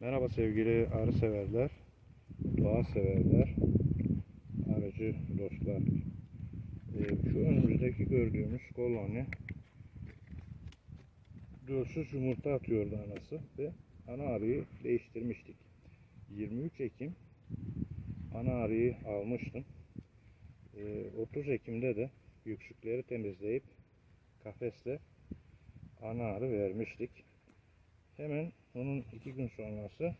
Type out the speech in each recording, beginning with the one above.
Merhaba sevgili arı severler, doğa severler, arıcı dostlar. Ee, şu önümüzdeki gördüğümüz koloni dölsüz yumurta atıyordu anası ve ana arıyı değiştirmiştik. 23 Ekim ana arıyı almıştım. Ee, 30 Ekim'de de yüksükleri temizleyip kafesle ana arı vermiştik. Hemen onun iki gün sonrası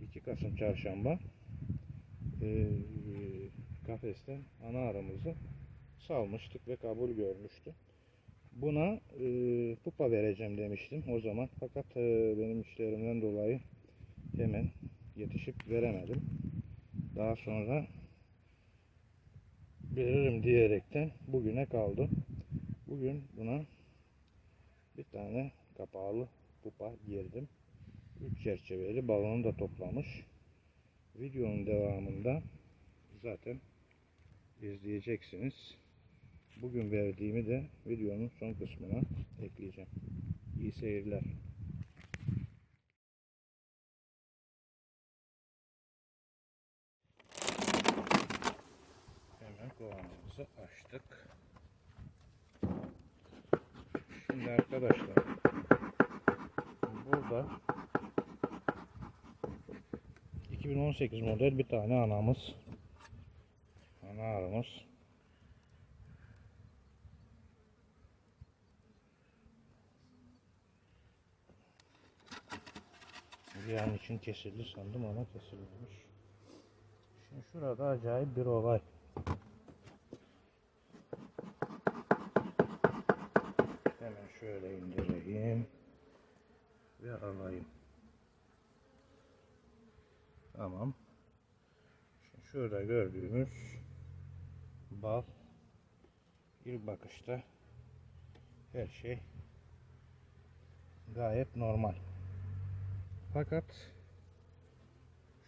2 Kasım çarşamba e, kafesten ana aramızı salmıştık ve kabul görmüştü. Buna e, pupa vereceğim demiştim o zaman fakat e, benim işlerimden dolayı hemen yetişip veremedim. Daha sonra veririm diyerekten bugüne kaldı. Bugün buna bir tane kapağlı pupa girdim. 3 çerçeveli balonu da toplamış. Videonun devamında zaten izleyeceksiniz. Bugün verdiğimi de videonun son kısmına ekleyeceğim. İyi seyirler. Hemen kovanımızı açtık. Şimdi arkadaşlar burada 2018 model bir tane anamız. Ana arımız. Bir an için kesildi sandım ama kesilmemiş. Şimdi şurada acayip bir olay. Hemen şöyle indireyim ve alayım. Tamam. Şimdi şurada gördüğümüz bal ilk bakışta her şey gayet normal. Fakat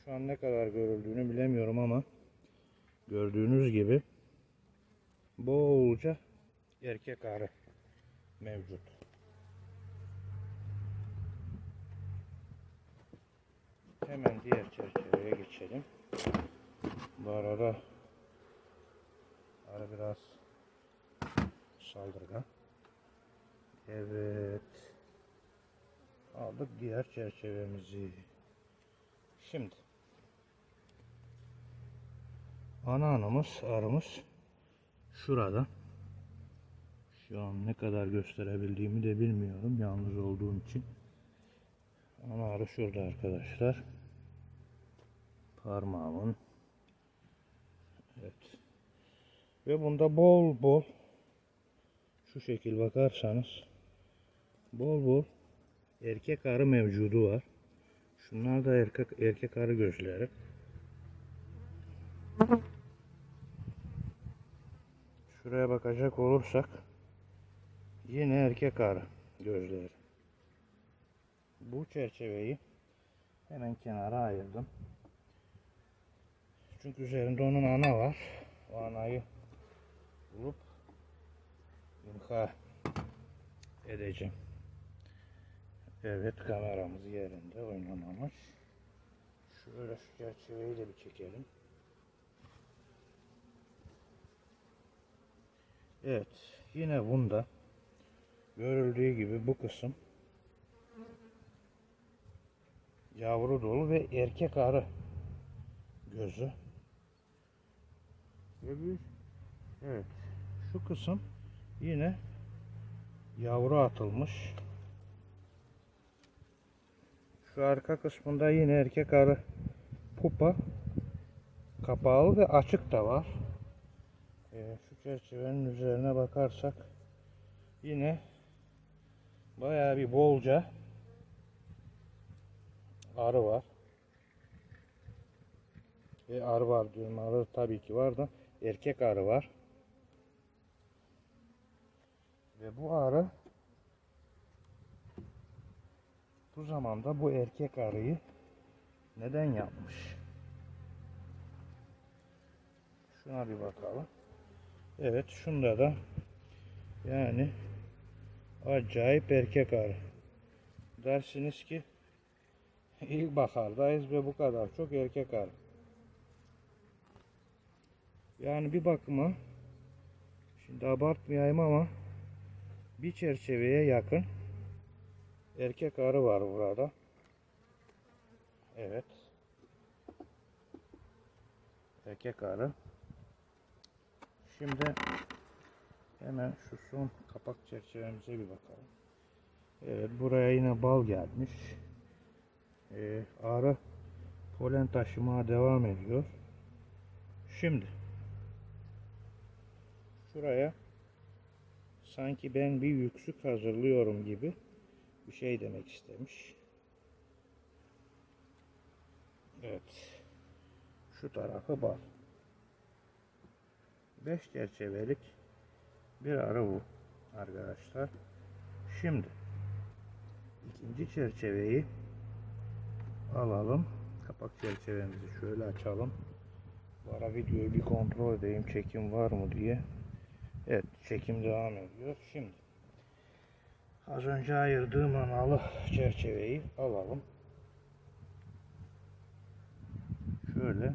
şu an ne kadar görüldüğünü bilemiyorum ama gördüğünüz gibi bolca erkek arı mevcut. Hemen diğer çerçeveye geçelim. Bu arada arı biraz saldırgan. Evet. Aldık diğer çerçevemizi. Şimdi ana anamız arımız şurada. Şu an ne kadar gösterebildiğimi de bilmiyorum yalnız olduğum için. Ana arı şurada arkadaşlar. Parmağımın. Evet. Ve bunda bol bol şu şekil bakarsanız bol bol erkek arı mevcudu var. Şunlar da erkek erkek arı gözleri. Şuraya bakacak olursak yine erkek arı gözleri. Bu çerçeveyi hemen kenara ayırdım. Çünkü üzerinde onun ana var. O anayı bulup imha edeceğim. Evet kameramız yerinde oynamamış. Şöyle şu çerçeveyi de bir çekelim. Evet yine bunda görüldüğü gibi bu kısım yavru dolu ve erkek arı gözü. Bir evet şu kısım yine yavru atılmış. Şu arka kısmında yine erkek arı pupa kapalı ve açık da var. Ee, şu çerçevenin üzerine bakarsak yine bayağı bir bolca arı var. Ve arı var diyorum. Arı tabii ki var da erkek arı var. Ve bu arı bu zamanda bu erkek arıyı neden yapmış? Şuna bir bakalım. Evet şunda da yani acayip erkek arı. Dersiniz ki İlkbahardayız ve bu kadar çok erkek arı. Yani bir bakıma şimdi abartmayayım ama bir çerçeveye yakın erkek arı var burada. Evet. Erkek arı. Şimdi hemen şu son kapak çerçevemize bir bakalım. Evet buraya yine bal gelmiş. Ee, arı polen taşımaya devam ediyor. Şimdi şuraya sanki ben bir yüksük hazırlıyorum gibi bir şey demek istemiş. Evet. Şu tarafı bal. 5 çerçevelik bir arı bu arkadaşlar. Şimdi ikinci çerçeveyi alalım. Kapak çerçevemizi şöyle açalım. Bu ara videoyu bir kontrol edeyim çekim var mı diye. Evet çekim devam ediyor. Şimdi az önce ayırdığım analı çerçeveyi alalım. Şöyle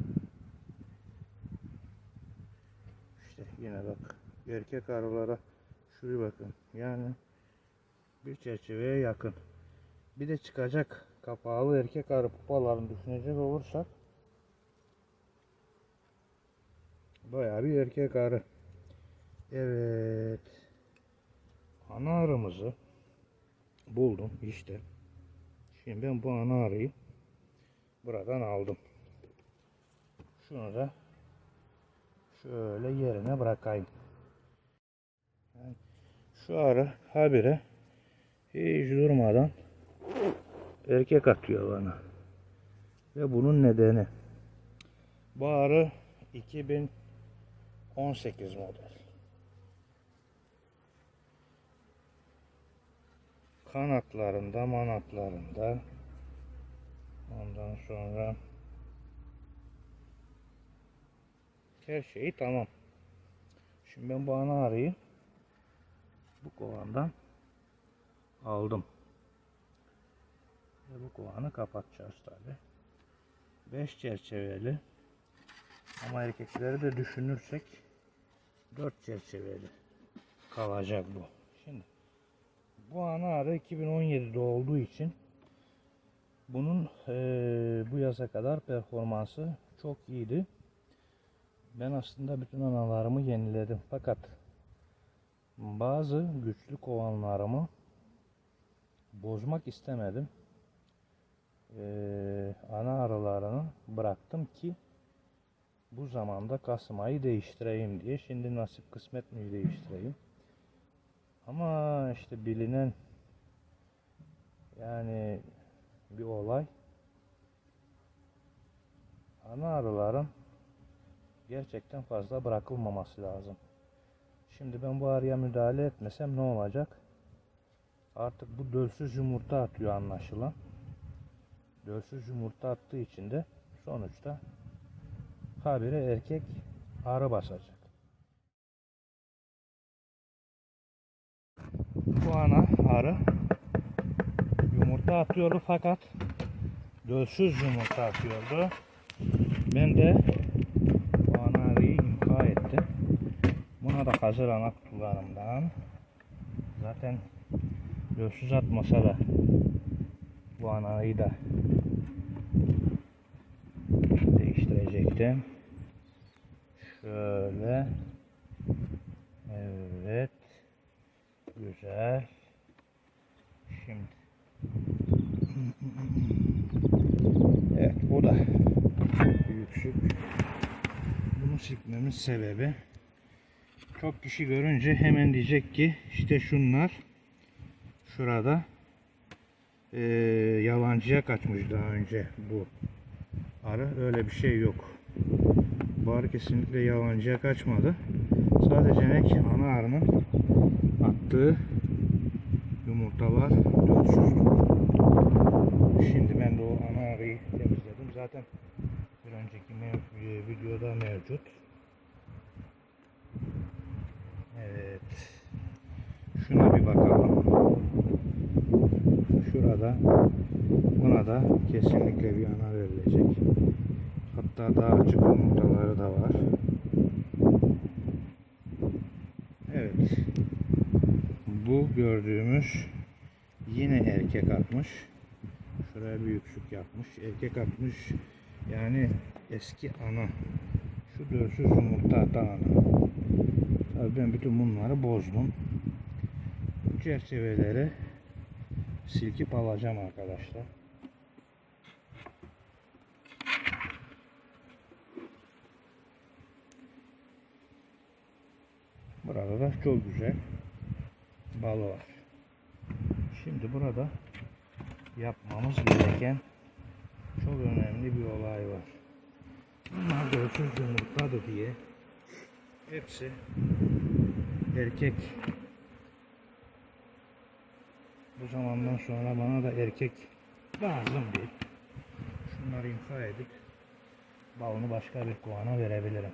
işte yine bak erkek arılara şuraya bakın yani bir çerçeveye yakın bir de çıkacak kapalı erkek arı pupalarını düşünecek olursak bayağı bir erkek arı evet ana arımızı buldum işte şimdi ben bu ana arıyı buradan aldım şunu da şöyle yerine bırakayım. Yani şu arı habire hiç durmadan erkek atıyor bana. Ve bunun nedeni bu arı 2018 model. Kanatlarında, manatlarında ondan sonra her şeyi tamam. Şimdi ben bu ana arıyı bu kovandan aldım. Ve bu kovanı kapatacağız tabi. 5 çerçeveli ama erkekleri de düşünürsek 4 çerçeveli kalacak bu. Bu ana arı 2017'de olduğu için bunun eee, bu yaza kadar performansı çok iyiydi. Ben aslında bütün analarımı yeniledim. Fakat bazı güçlü kovanlarımı bozmak istemedim. Ee, ana aralarını bıraktım ki bu zamanda Kasım ayı değiştireyim diye. Şimdi nasip kısmet mi değiştireyim. Ama işte bilinen yani bir olay ana arıların gerçekten fazla bırakılmaması lazım. Şimdi ben bu arıya müdahale etmesem ne olacak? Artık bu dölsüz yumurta atıyor anlaşılan. Dölsüz yumurta attığı için de sonuçta habire erkek arı basacak. Bu ana arı yumurta atıyordu fakat dölsüz yumurta atıyordu. Ben de bu ana arıyı imha ettim. Buna da hazır ana kutularımdan. Zaten dölsüz atmasa da bu anayı da değiştirecektim. Şöyle. Evet. Güzel. Şimdi. Evet bu da yüksük. Bunu silkmemin sebebi çok kişi görünce hemen diyecek ki işte şunlar şurada eee, yalancıya kaçmış daha önce bu arı öyle bir şey yok. Bu arı kesinlikle yalancıya kaçmadı. Sadece ne ki ana arının attığı yumurtalar dölsüzdü. Şimdi ben de o ana arıyı temizledim. Zaten bir önceki mev- e, videoda mevcut. Evet. Şuna bir bakalım. Şurada buna da kesinlikle bir ana verilecek. Hatta daha açık yumurtaları da var. Evet. Bu gördüğümüz yine erkek atmış. Şuraya bir yüksük yapmış. Erkek atmış. Yani eski ana. Şu dörsüz yumurta atan ana. Tabii ben bütün bunları bozdum. Bu çerçeveleri silkip alacağım arkadaşlar. Burada da çok güzel balı var. Şimdi burada yapmamız gereken çok önemli bir olay var. Bunlar dörsüz yumurtadı diye hepsi erkek bu zamandan sonra bana da erkek lazım değil. Şunları imha edip balını başka bir kovana verebilirim.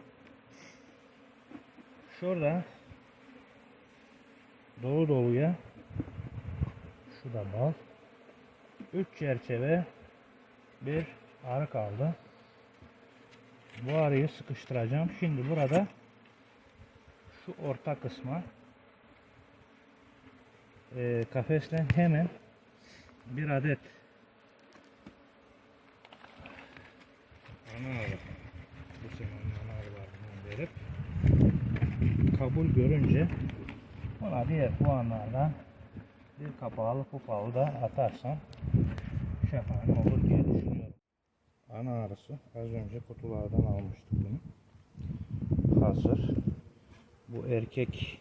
Şurada dolu doluya şu da bal. 3 çerçeve bir arı kaldı. Bu arıyı sıkıştıracağım. Şimdi burada şu orta kısma e, kafesten hemen bir adet ana arı bu senenin ana arılarından verip kabul görünce ona diğer puanlardan bir kapağlı pupağı da atarsam şahane olur diye düşünüyorum. Ana arısı az önce kutulardan almıştık bunu. Hazır. Bu erkek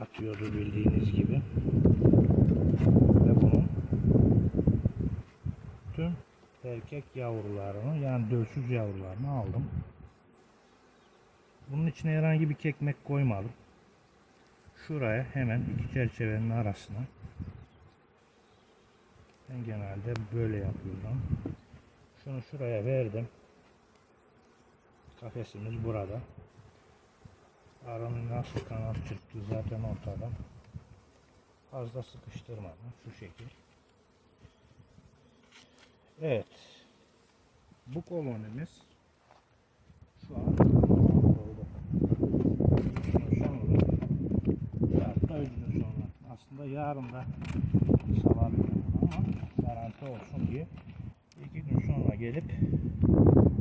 atıyordu bildiğiniz gibi. Ve bunun tüm erkek yavrularını yani dölsüz yavrularını aldım. Bunun içine herhangi bir kekmek koymadım. Şuraya hemen iki çerçevenin arasına ben genelde böyle yapıyorum. Şunu şuraya verdim. Kafesimiz burada. Arının nasıl kanat çırptı zaten ortada. Fazla sıkıştırmadım şu şekil. Evet. Bu kolonimiz şu an oldu. Sonra hatta üç gün sonra. Aslında yarın da salabilirim ama garanti olsun diye iki gün sonra gelip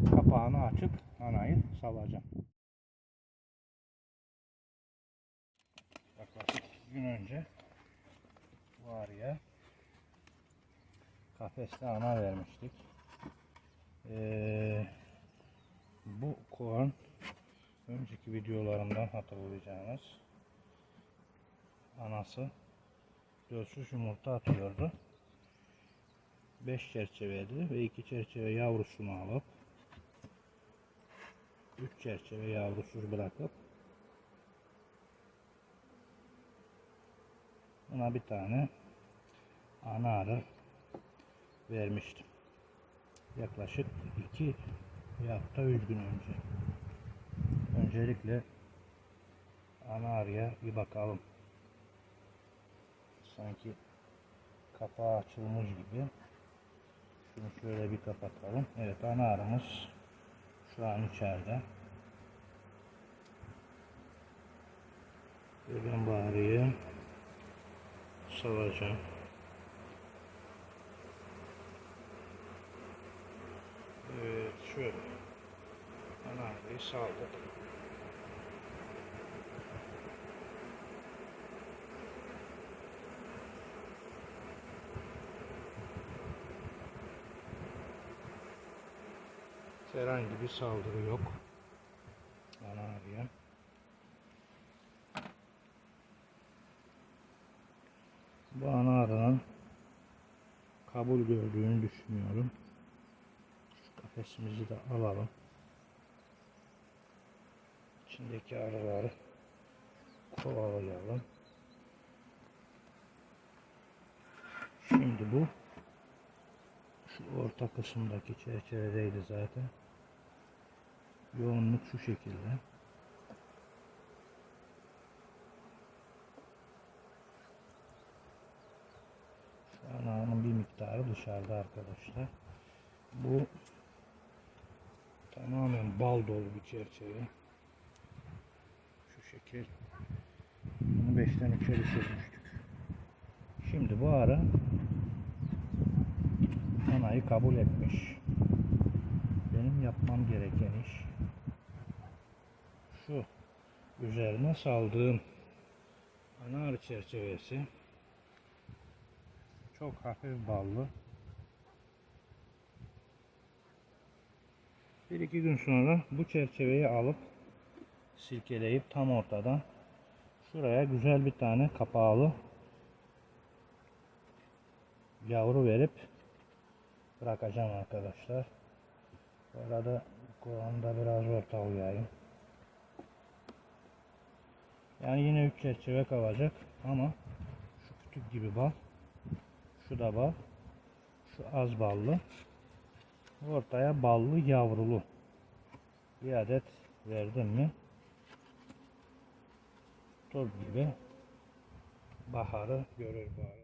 kapağını açıp anayı salacağım. Yaklaşık iki gün önce var ya kafeste ana vermiştik. Ee, bu kovan önceki videolarımdan hatırlayacağınız anası dölsüz yumurta atıyordu. 5 çerçeveli ve 2 çerçeve yavrusunu alıp 3 çerçeve yavrusuz bırakıp buna bir tane ana arı vermiştim. Yaklaşık 2 hafta 3 gün önce. Öncelikle ana arıya bir bakalım. Sanki kapağı açılmış gibi. Şunu şöyle bir kapatalım. Evet ana şu an içeride. Bu arıyı salacağım. Evet şöyle. Ana arıyı saldık. Herhangi bir saldırı yok. Ana arıya. Bu ana arının kabul gördüğünü düşünüyorum. Şu kafesimizi de alalım. İçindeki arıları kovalayalım. Şimdi bu şu orta kısımdaki çerçevedeydi zaten. Yoğunluk şu şekilde. miktarı dışarıda arkadaşlar. Bu tamamen bal dolu bir çerçeve. Şu şekil. Bunu 5'ten 3'e düşürmüştük. Şimdi bu ara onayı kabul etmiş. Benim yapmam gereken iş şu üzerine saldığım ana arı çerçevesi çok hafif ballı. Bir iki gün sonra bu çerçeveyi alıp silkeleyip tam ortadan şuraya güzel bir tane kapağlı yavru verip bırakacağım arkadaşlar. Bu arada kovanda biraz orta uyayım. Yani yine üç çerçeve kalacak ama şu kütük gibi bal, şu da bal, şu az ballı, ortaya ballı yavrulu bir adet verdim mi toz gibi baharı görür arada.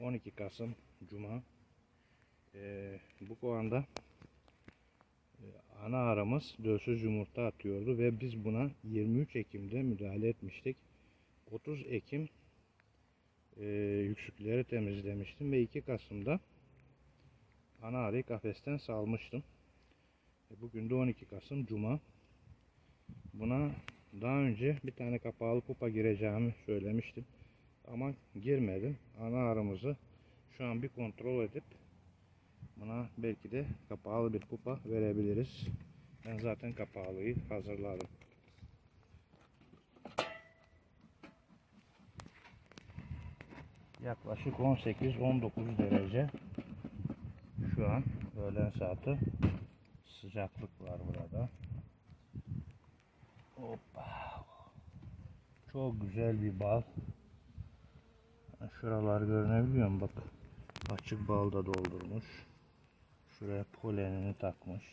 12 Kasım Cuma Ee, bu kovanda ana aramız dölsüz yumurta atıyordu ve biz buna 23 Ekim'de müdahale etmiştik. 30 Ekim e, yüksükleri temizlemiştim ve 2 Kasım'da ana arıyı kafesten salmıştım. E, bugün de 12 Kasım Cuma. Buna daha önce bir tane kapalı kupa gireceğimi söylemiştim. Ama girmedim. Ana arımızı şu an bir kontrol edip buna belki de kapalı bir kupa verebiliriz. Ben zaten kapalıyı hazırladım. Yaklaşık 18-19 derece şu an öğlen saati sıcaklık var burada. Hoppa. Çok güzel bir bal. Şuralar görünebiliyor mu? Bak. Açık bal da doldurmuş. Şuraya polenini takmış.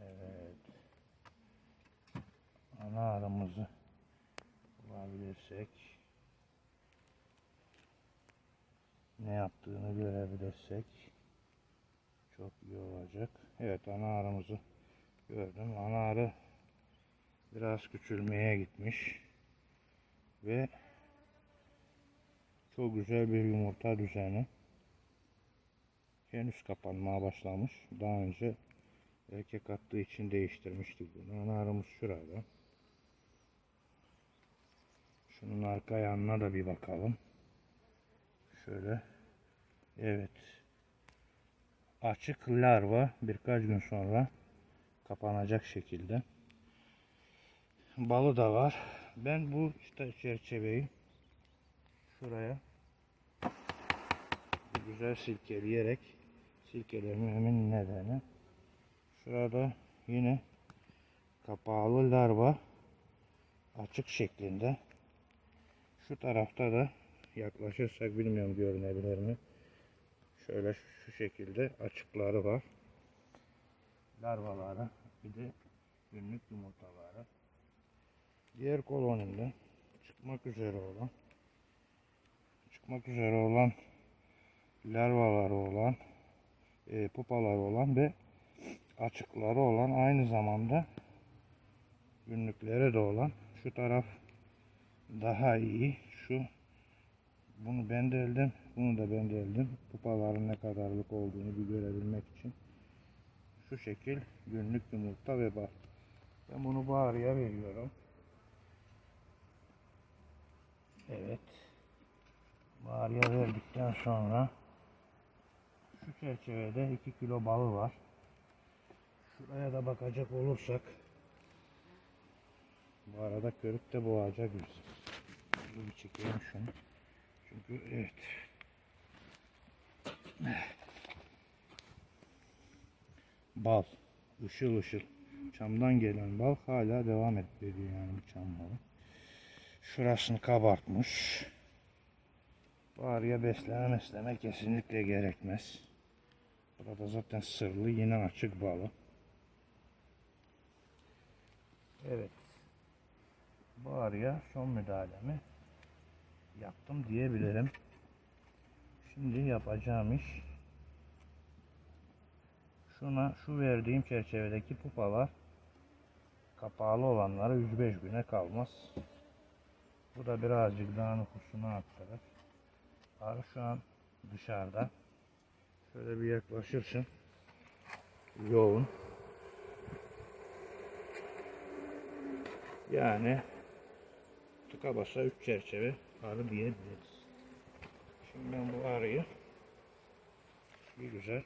Evet. Ana arımızı bulabilirsek ne yaptığını görebilirsek çok iyi olacak. Evet ana arımızı gördüm. Ana arı biraz küçülmeye gitmiş ve çok güzel bir yumurta düzeni. Henüz kapanmaya başlamış. Daha önce erkek attığı için değiştirmiştik bunu. Ana arımız şurada. Şunun arka yanına da bir bakalım. Şöyle. Evet. Açık larva birkaç gün sonra kapanacak şekilde. Balı da var. Ben bu işte çerçeveyi şuraya güzel silkeleyerek silkelememin nedeni. Şurada yine kapalı larva açık şeklinde. Şu tarafta da yaklaşırsak bilmiyorum görünebilir mi? Şöyle şu şekilde açıkları var. Larvaları bir de günlük yumurtaları. Diğer kolonimde çıkmak üzere olan çıkmak üzere olan larvaları olan e, pupaları olan ve açıkları olan aynı zamanda günlükleri de olan şu taraf daha iyi. Şu bunu ben de eldim bunu da ben de eldim. Pupaların ne kadarlık olduğunu bir görebilmek için. Şu şekil günlük yumurta ve bal. Ben bunu bu arıya veriyorum. Evet. Bağrıya verdikten sonra şu çerçevede 2 kilo balı var. Şuraya da bakacak olursak bu arada körük de boğacak yüz. Dur bir çekeyim şunu. Çünkü evet. Bal. ışıl ışıl. Çamdan gelen bal hala devam ediyor yani bu çam balı. Şurasını kabartmış. Bu arıya besleme mesleme kesinlikle gerekmez. Burada zaten sırlı yine açık balı. Evet. Bu arıya son müdahalemi yaptım diyebilirim. Şimdi yapacağım iş şuna şu verdiğim çerçevedeki pupalar kapağlı olanlara 105 güne kalmaz. Bu da birazcık daha nüfusunu arttırır. Arı şu an dışarıda. Şöyle bir yaklaşırsın. Yoğun. Yani tıka basa 3 çerçeve arı diyebiliriz. Şimdi ben bu arıyı bir güzel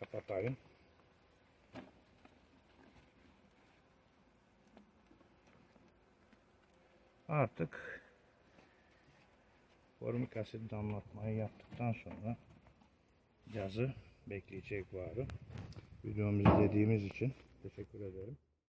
kapatayım. Artık formik asit damlatmayı yaptıktan sonra yazı bekleyecek bu arı. Videomuzu izlediğimiz için teşekkür ederim.